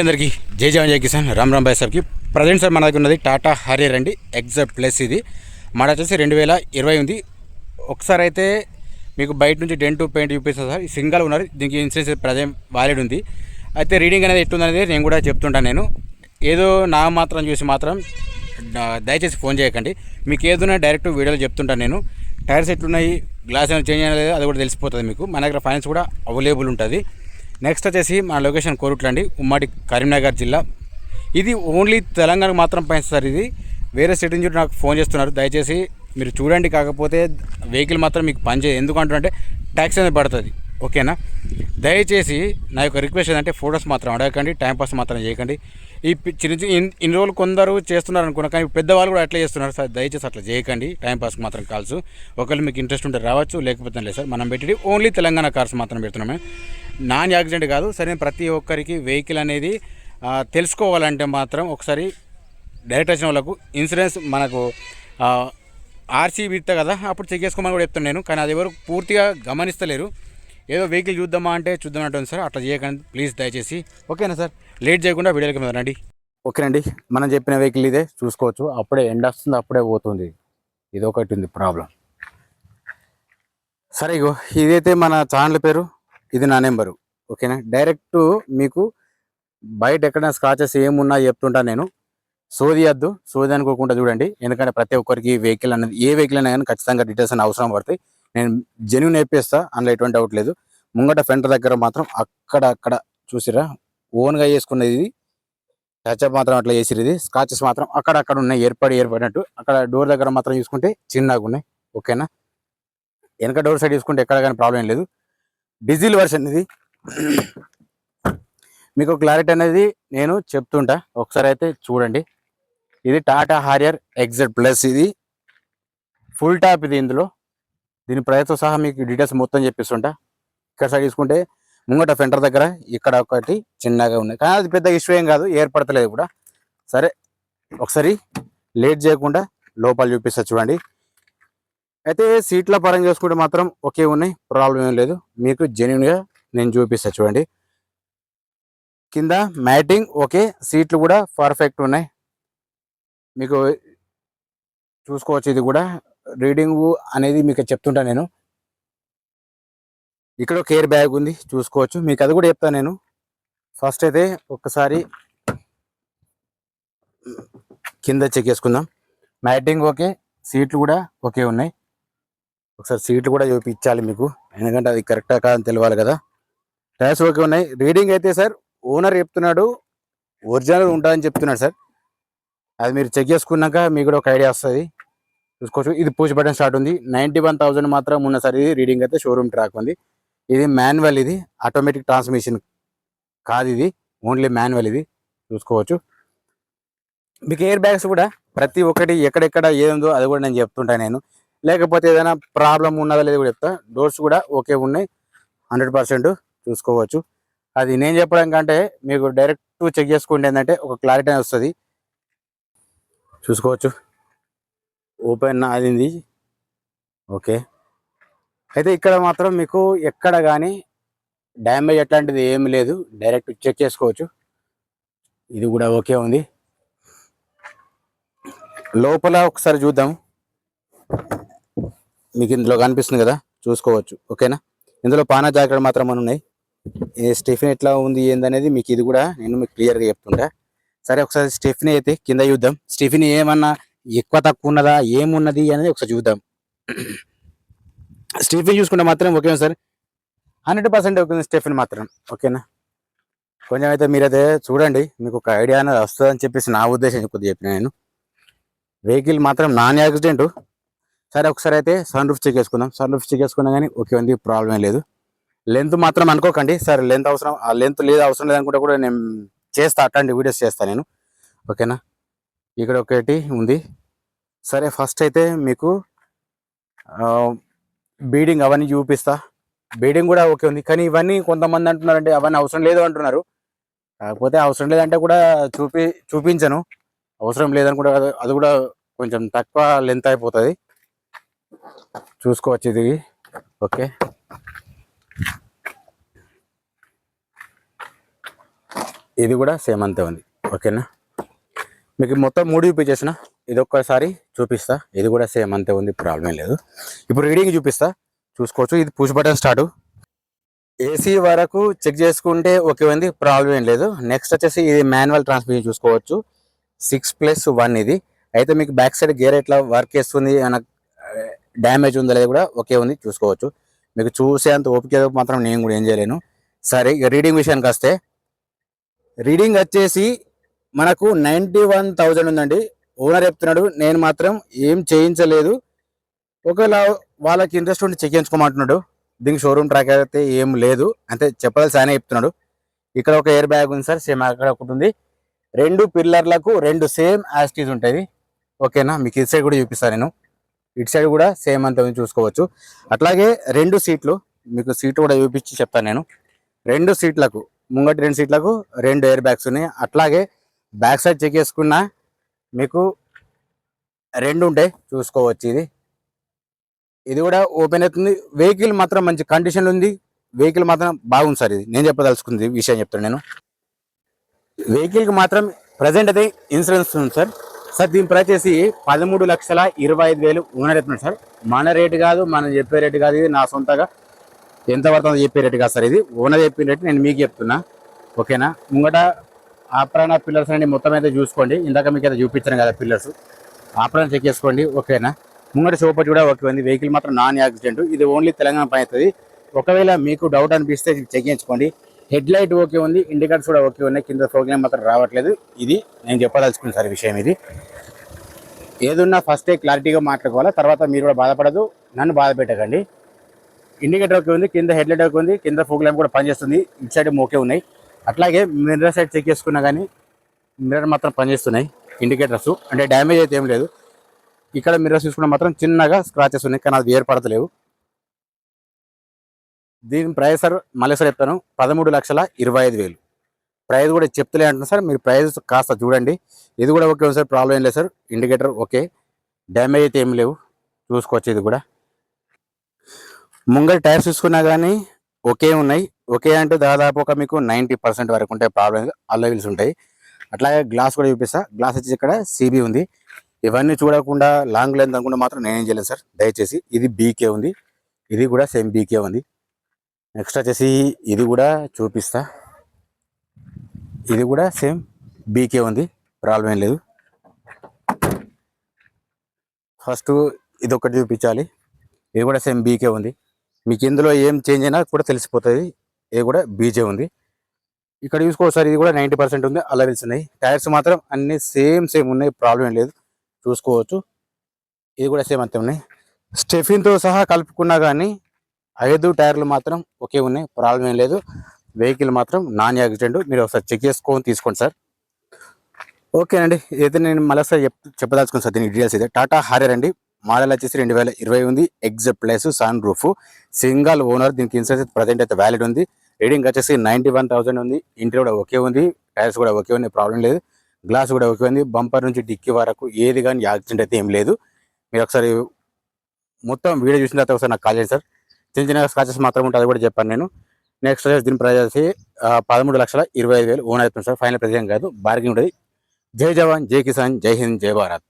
అందరికీ జై జవాన్ జై కిసాన్. రామ్ రామ్ భాయ్ సార్కి. ప్రజెంట్ సార్ మన దగ్గర ఉన్నది టాటా హరియర్ అండి ఎగ్జాక్ట్ ప్లస్ ఇది. మన వచ్చేసి రెండు వేల ఇరవై ఉంది. ఒకసారి అయితే మీకు బయట నుంచి డెంట్ పెయింట్ చూపిస్తాను సార్. సింగల్ ఉన్నారు. దీనికి ఇన్సూరెన్స్ ప్రజెంట్ వాలిడ్ ఉంది. అయితే రీడింగ్ అనేది ఎట్టుందనేది నేను కూడా చెప్తుంటాను నేను. ఏదో నా మాత్రం చూసి మాత్రం దయచేసి ఫోన్ చేయకండి. మీకు ఏదైనా డైరెక్ట్ వీడియోలో చెప్తుంటాను నేను. టైర్స్ ఎట్లున్నాయి? గ్లాస్ ఏమైనా చేంజ్ అనేది అది కూడా తెలిసిపోతుంది మీకు. మన దగ్గర ఫైనాన్స్ కూడా అవైలబుల్ ఉంటుంది. నెక్స్ట్ వచ్చేసి మన లొకేషన్ కోరుట్లండి ఉమ్మడి కరీంనగర్ జిల్లా. ఇది ఓన్లీ తెలంగాణకు మాత్రం పైన సార్ ఇది. వేరే స్టేట్ నుంచి నాకు ఫోన్ చేస్తున్నారు. దయచేసి మీరు చూడండి కాకపోతే వెహికల్ మాత్రం మీకు పనిచేయదు ఎందుకంటుంటే ట్యాక్స్ అనేది పడుతుంది. ఓకేనా దయచేసి నా యొక్క రిక్వెస్ట్ ఏంటంటే ఫొటోస్ మాత్రం అడగకండి టైంపాస్ మాత్రం చేయకండి. ఈ పి- చిన్న చిన్న ఇన్- ఇన్ని రోజులు కొందరు చేస్తున్నారు అనుకున్నా కానీ పెద్దవాళ్ళు కూడా అట్లా చేస్తున్నారు. సార్ దయచేసి అట్లా చేయకండి. టైంపాస్కి మాత్రం కాల్స్. ఒకవేళ మీకు ఇంట్రెస్ట్ ఉంటే రావచ్చు లేకపోతే లేదు సార్. మనం పెట్టి ఓన్లీ తెలంగాణ కార్స్ మాత్రం పెడుతున్నామే. నాన్ యాక్సిడెంట్ కాదు. సరే ప్రతి ఒక్కరికి వెహికల్ అనేది తెలుసుకోవాలంటే మాత్రం ఒకసారి డైరెక్ట్ వచ్చిన వాళ్ళకు ఇన్సూరెన్స్ మనకు ఆర్సీ విడతా కదా అప్పుడు చెక్ చేసుకోమని కూడా చెప్తాను నేను. కానీ అది ఎవరు పూర్తిగా గమనిస్తలేరు. ఏదో వెహికల్ చూద్దామా అంటే చూద్దాం అంటుంది సార్ అట్లా చేయకండి ప్లీజ్ దయచేసి. ఓకేనా సార్? లేట్ చేయకుండా వీడియోకి మీద రండి. ఓకేనండి మనం చెప్పిన వెహికల్ ఇదే చూసుకోవచ్చు. అప్పుడే ఎండ వస్తుంది అప్పుడే పోతుంది. ఇది ఒకటి ఉంది ప్రాబ్లం. సరే ఇగో ఇదైతే మన ఛానల్ పేరు ఇది నా నెంబరు. ఓకేనా? డైరెక్ట్ మీకు బయట ఎక్కడైనా స్కాచెస్ ఏమున్నా చెప్తుంటా నేను. సోది వద్దు సోది అనుకోకుండా చూడండి. ఎందుకంటే ప్రతి ఒక్కరికి వెహికల్ అనేది ఏ వెహికల్ అయినా కానీ ఖచ్చితంగా డీటెయిల్స్ అని అవసరం పడతాయి. నేను జెన్యున్ నేర్పిస్తా అందులో ఎటువంటి డౌట్ లేదు. ముంగట ఫెంటర్ దగ్గర మాత్రం అక్కడ అక్కడ చూసిరా ఓన్గా వేసుకున్నది ఇది టచ్అప్ మాత్రం అట్లా చేసిరు ఇది స్కాచెస్ మాత్రం అక్కడ అక్కడ ఉన్నాయి ఏర్పడి ఏర్పడినట్టు. అక్కడ డోర్ దగ్గర మాత్రం చూసుకుంటే చిన్నగా ఉన్నాయి. ఓకేనా వెనక డోర్ సైడ్ చూసుకుంటే ఎక్కడ కానీ ప్రాబ్లం లేదు. డీజిల్ వర్షన్ ఇది. మీకు క్లారిటీ అనేది నేను చెప్తుంటా. ఒకసారి అయితే చూడండి. ఇది టాటా హారియర్ ఎగ్జెట్ ప్లస్ ఇది. ఫుల్ టాప్ ఇది ఇందులో. దీని ప్రైస్తో సహా మీకు డీటెయిల్స్ మొత్తం చెప్పిస్తుంటా. ఇక్కడ సైడ్ తీసుకుంటే ముంగట ఫెంటర్ దగ్గర ఇక్కడ ఒకటి చిన్నగా ఉన్నాయి. కానీ అది పెద్ద ఇష్యూ ఏం కాదు ఏర్పడతలేదు కూడా. సరే ఒకసారి లేట్ చేయకుండా లోపల చూపిస్తా చూడండి. అయితే సీట్ల పరంగా చూసుకుంటే మాత్రం ఒకే ఉన్నాయి ప్రాబ్లం ఏం లేదు. మీకు జెన్యున్గా నేను చూపిస్తా చూడండి. కింద మ్యాటింగ్ ఓకే సీట్లు కూడా పర్ఫెక్ట్ ఉన్నాయి. మీకు చూసుకోవచ్చు ఇది కూడా. రీడింగ్ అనేది మీకు చెప్తుంటా నేను. ఇక్కడ కేర్ బ్యాగ్ ఉంది చూసుకోవచ్చు. మీకు అది కూడా చెప్తాను నేను. ఫస్ట్ అయితే ఒక్కసారి కింద చెక్ చేసుకుందాం. మ్యాటింగ్ ఓకే సీట్లు కూడా ఓకే ఉన్నాయి. ఒకసారి సీట్లు కూడా చూపించాలి మీకు. ఎందుకంటే అది కరెక్టా కాదని తెలియాలి కదా. టైర్స్ ఓకే ఉన్నాయి. రీడింగ్ అయితే సార్ ఓనర్ చెప్తున్నాడు ఒరిజినల్ ఉంటుందని చెప్తున్నాడు సార్ అది మీరు చెక్ చేసుకున్నాక మీకు కూడా ఒక ఐడియా వస్తుంది. చూసుకోవచ్చు. ఇది పుష్ బటన్ స్టార్ట్ ఉంది. నైంటీ వన్ థౌసండ్ మాత్రం ఉన్న సార్ ఇది రీడింగ్ అయితే షోరూమ్ ట్రాక్ ఉంది. ఇది మాన్యువల్ ఇది. ఆటోమేటిక్ ట్రాన్స్మిషన్ కాదు ఇది. ఓన్లీ మాన్యువల్ ఇది. చూసుకోవచ్చు. మీకు ఎయిర్ బ్యాగ్స్ కూడా ప్రతి ఒక్కటి ఎక్కడెక్కడ ఏదుందో అది కూడా నేను చెప్తుంటాను నేను. లేకపోతే ఏదైనా ప్రాబ్లం ఉన్నదా లేదో కూడా చెప్తా. డోర్స్ కూడా ఓకే ఉన్నాయి. హండ్రెడ్ పర్సెంట్ చూసుకోవచ్చు. అది నేను చెప్పడం కంటే మీకు డైరెక్ట్ చెక్ చేసుకుంటే ఏంటంటే ఒక క్లారిటీ అనేది వస్తుంది. చూసుకోవచ్చు. ఓపెన్ అయింది. ఓకే. అయితే ఇక్కడ మాత్రం మీకు ఎక్కడ కానీ డ్యామేజ్ అట్లాంటిది ఏమి లేదు. డైరెక్ట్ చెక్ చేసుకోవచ్చు. ఇది కూడా ఓకే ఉంది. లోపల ఒకసారి చూద్దాం. మీకు ఇందులో కనిపిస్తుంది కదా? చూసుకోవచ్చు. ఓకేనా? ఇందులో పానా జాకెట్ మాత్రం అని ఉన్నాయి. ఈ స్టెఫిన్ ఎట్లా ఉంది ఏందనేది మీకు ఇది కూడా నేను మీకు క్లియర్గా చెప్తుంటా. సరే ఒకసారి స్టెఫిన్ అయితే కింద చూద్దాం. స్టెఫిన్ ఏమన్నా ఎక్కువ తక్కువ ఉన్నదా ఏమున్నది అనేది ఒకసారి చూద్దాం. స్టీఫెన్ చూసుకుంటే మాత్రం okay sir? Hundred percent okay stepney మాత్రం? ఓకేనా? కొంచెం అయితే మీరైతే చూడండి మీకు ఒక ఐడియా అనేది వస్తుందని చెప్పేసి నా ఉద్దేశం కొద్దిగా చెప్పిన నేను. వెహికల్ మాత్రం నాన్ యాక్సిడెంట్. సరే ఒకసారి అయితే సన్ రూఫ్ చెక్ చేసుకుందాం. సన్ రూఫ్ చెక్ చేసుకున్నా కానీ ఓకే ఉంది ప్రాబ్లం ఏం లేదు. లెంత్ మాత్రం అనుకోకండి. సరే లెంత్ అవసరం ఆ లెంత్ లేదు అవసరం లేదనుకుంటే కూడా నేను చేస్తా అట్లాంటి వీడియోస్ చేస్తాను నేను. ఓకేనా? ఇక్కడ ఒకటి ఉంది. సరే ఫస్ట్ అయితే మీకు బీడింగ్ అవన్నీ చూపిస్తా. బీడింగ్ కూడా ఓకే ఉంది. కానీ ఇవన్నీ కొంతమంది అంటున్నారంటే అవన్నీ అవసరం లేదు అంటున్నారు. కాకపోతే అవసరం లేదంటే కూడా చూపి చూపించను. అవసరం లేదని కూడా అది కూడా కొంచెం తక్కువ లెంత్ అయిపోతుంది. చూసుకోవచ్చు ఇది. ఓకే. ఇది కూడా సేమ్ అంతే ఉంది. ఓకేనా? మీకు మొత్తం మూడు చూపించేసిన ఇది ఒక్కసారి చూపిస్తా. ఇది కూడా సేమ్ అంతే ఉంది ప్రాబ్లం లేదు. ఇప్పుడు రీడింగ్ చూపిస్తా. చూసుకోవచ్చు ఇది పుష్ బటన్ స్టార్ట్ ఏసీ వరకు చెక్ చేసుకుంటే ఓకే ఉంది ప్రాబ్లం ఏం లేదు. నెక్స్ట్ వచ్చేసి ఇది మాన్యువల్ ట్రాన్స్మిషన్ చూసుకోవచ్చు. సిక్స్ ప్లస్ వన్ ఇది. అయితే మీకు బ్యాక్ సైడ్ గేర్ ఎట్లా వర్క్ చేస్తుంది అన్న eh, డ్యామేజ్ ఉందో లేదు కూడా ఓకే ఉంది చూసుకోవచ్చు. మీకు చూసేంత ఓపిక మాత్రం నేను కూడా ఏం చేయలేను. సరే ఇక రీడింగ్ విషయానికి వస్తే. రీడింగ్ వచ్చేసి మనకు నైంటీ వన్ థౌజండ్ ఉందండి. ఓనర్ చెప్తున్నాడు నేను మాత్రం ఏం చేయించలేదు. ఒకవేళ వాళ్ళకి ఇంట్రెస్ట్ ఉండి చెక్ చేయించుకోమంటున్నాడు. దీనికి షోరూమ్ ట్రాక్ అయితే ఏం లేదు. అంటే చెప్పదలసి ఆయన చెప్తున్నాడు. ఇక్కడ ఒక ఎయిర్ బ్యాగ్ ఉంది సార్ సేమ్ అక్కడ ఒకటి ఉంది. రెండు పిల్లర్లకు రెండు సేమ్ యాస్టీజ్ ఉంటుంది ఓకేనా? మీకు ఇటు సైడ్ కూడా చూపిస్తాను నేను. ఇటు సైడ్ కూడా సేమ్ అంత చూసుకోవచ్చు. అట్లాగే రెండు సీట్లు మీకు సీట్లు కూడా చూపించి చెప్తాను నేను. రెండు సీట్లకు ముంగటి రెండు సీట్లకు రెండు ఎయిర్ బ్యాగ్స్ ఉన్నాయి. అట్లాగే బ్యాక్ సైడ్ చెక్ చేసుకున్నా మీకు రెండు ఉంటాయి. చూసుకోవచ్చు ఇది. ఇది కూడా ఓపెన్ అవుతుంది. వెహికల్ మాత్రం మంచి కండిషన్ ఉంది. వెహికల్ మాత్రం బాగుంది సార్ ఇది. నేను చెప్పదలుచుకుంది విషయం చెప్తాను నేను. వెహికల్కి మాత్రం ప్రజెంట్ అయితే ఇన్సూరెన్స్ ఉంది సార్. సార్ దీని ప్రైస్ చేసి పదమూడు లక్షల ఇరవై ఐదు వేలు ఓనర్ అవుతున్నాడు సార్. మన రేటు కాదు మనం చెప్పే రేటు కాదు ఇది. నా సొంతగా ఎంత పడుతుందో చెప్పే రేటు కాదు సార్ ఇది. ఓనర్ చెప్పిన రేటు నేను మీకు చెప్తున్నా. ఓకేనా? ముంగట ఆపరణ పిల్లర్స్ అనేది మొత్తం అయితే చూసుకోండి. ఇందాక మీకు అయితే చూపించాను కదా పిల్లర్స్. ఆపరణ చెక్ చేసుకోండి. ఓకేనా? ముంగట సోపటి కూడా ఓకే ఉంది. వెహికల్ మాత్రం నాన్ యాక్సిడెంట్. ఇది ఓన్లీ తెలంగాణ పని అవుతుంది. ఒకవేళ మీకు డౌట్ అనిపిస్తే చెక్ చేయించుకోండి. హెడ్ లైట్ ఓకే ఉంది. ఇండికేటర్స్ కూడా ఓకే ఉన్నాయి. కింద ప్రోగ్రామ్ మాత్రం రావట్లేదు. ఇది నేను చెప్పదలుచుకున్న సార్ విషయం ఇది. ఏదున్నా ఫస్టే క్లారిటీగా మాట్లాడుకోవాలి? తర్వాత మీరు కూడా బాధపడదు. నన్ను బాధ పెట్టకండి. ఇండికేటర్ ఓకే ఉంది. కింద హెడ్ లైట్ ఓకే ఉంది. కింద ప్రోగ్రామ్ కూడా పనిచేస్తుంది. ఇటు సైడ్ ఓకే ఉన్నాయి. అట్లాగే మిర్రర్ సైడ్ చెక్ చేసుకున్నా కానీ మిర్రర్ మాత్రం పనిచేస్తున్నాయి ఇండికేటర్స్ అంటే డ్యామేజ్ అయితే ఏం లేదు. ఇక్కడ మిర్రర్స్ చూసుకున్నా మాత్రం చిన్నగా స్క్రాచెస్ ఉన్నాయి కానీ అది ఏర్పడతలేవు. దీని ప్రైస్ సార్ మళ్ళీ సార్ చెప్తాను పదమూడు లక్షల ఇరవై ఐదు వేలు. ప్రైస్ కూడా చెప్తలే అంటున్నా సార్ మీరు ప్రైస్ కాస్త చూడండి. ఇది కూడా ఓకే సార్ ప్రాబ్లం ఏం లేదు సార్ ఇండికేటర్ ఓకే. డ్యామేజ్ అయితే ఏం లేవు చూసుకోవచ్చు ఇది కూడా. ముంగల్ టైర్స్ చూసుకున్నా కానీ ఓకే ఉన్నాయి ఒకే అంటే దాదాపు ఒక మీకు నైంటీ పర్సెంట్ వరకు ఉంటాయి ప్రాబ్లమ్ అల్లవిల్స్ ఉంటాయి. అట్లాగే గ్లాస్ కూడా చూపిస్తా. గ్లాస్ వచ్చి ఇక్కడ సిబి ఉంది. ఇవన్నీ చూడకుండా లాంగ్ లెంత్ అనుకుంటే మాత్రం నేనేం చేయలేదు సార్. దయచేసి ఇది బీకే ఉంది. ఇది కూడా సేమ్ బీకే ఉంది. నెక్స్ట్ వచ్చేసి ఇది కూడా చూపిస్తా. ఇది కూడా సేమ్ బీకే ఉంది. ప్రాబ్లం ఏం లేదు. ఫస్ట్ ఇది ఒకటి చూపించాలి. ఇది కూడా సేమ్ బీకే ఉంది. మీకు ఇందులో ఏం చేంజ్ అయినా కూడా తెలిసిపోతుంది. ఇది కూడా బీజే ఉంది. ఇక్కడ చూసుకోవచ్చు సార్ ఇది కూడా నైంటీ పర్సెంట్ ఉంది. అలవెల్స్ ఉన్నాయి టైర్స్ మాత్రం అన్ని సేమ్ సేమ్ ఉన్నాయి. ప్రాబ్లం ఏం లేదు. చూసుకోవచ్చు. ఇది కూడా సేమ్ అంతే ఉన్నాయి. స్టెఫిన్తో సహా కలుపుకున్నా కానీ ఐదు టైర్లు మాత్రం ఒకే ఉన్నాయి. ప్రాబ్లం ఏం లేదు. వెహికల్ మాత్రం నాన్ యాక్సిడెంట్ మీరు ఒకసారి చెక్ చేసుకొని తీసుకోండి సార్ ఓకేనండి అయితే నేను మళ్ళీ సార్ చెప్ చెప్పదలుచుకున్నాను సార్ దీని డీటెయిల్స్ అయితే టాటా హారియర్ అండి. మోడల్ వచ్చేసి రెండు వేల ఇరవై ఉంది. XZ plus sunroof single owner దీనికి ఇన్సూరెన్స్ ప్రజెంట్ అయితే వ్యాలిడ్ ఉంది. రీడింగ్ వచ్చేసి నైంటీ వన్ థౌసండ్ ఉంది. ఇంటి కూడా ఒకే ఉంది. టైర్స్ కూడా ఒకే ఉంది ప్రాబ్లం లేదు. గ్లాస్ కూడా ఒకే ఉంది. బంపర్ నుంచి డిక్కీ వరకు ఏది కానీ యాక్సిడెంట్ అయితే ఏం లేదు. మీరు ఒకసారి మొత్తం వీడియో చూసిన తర్వాత ఒకసారి నాకు కాల్ చేయండి సార్. చిన్న చిన్న స్క్రాచెస్ మాత్రం ఉంటుంది అది కూడా చెప్పాను నేను. నెక్స్ట్ వచ్చేసి దీని ప్రైజ్ వచ్చి పదమూడు లక్షల ఇరవై ఐదు వేలు ఓన్ అవుతుంది సార్. ఫైనల్ ప్రైజ్ ఏం కాదు. బార్గింగ్ ఉంటుంది. జై జవాన్ జై కిసాన్ జై హింద్ జై భారత్.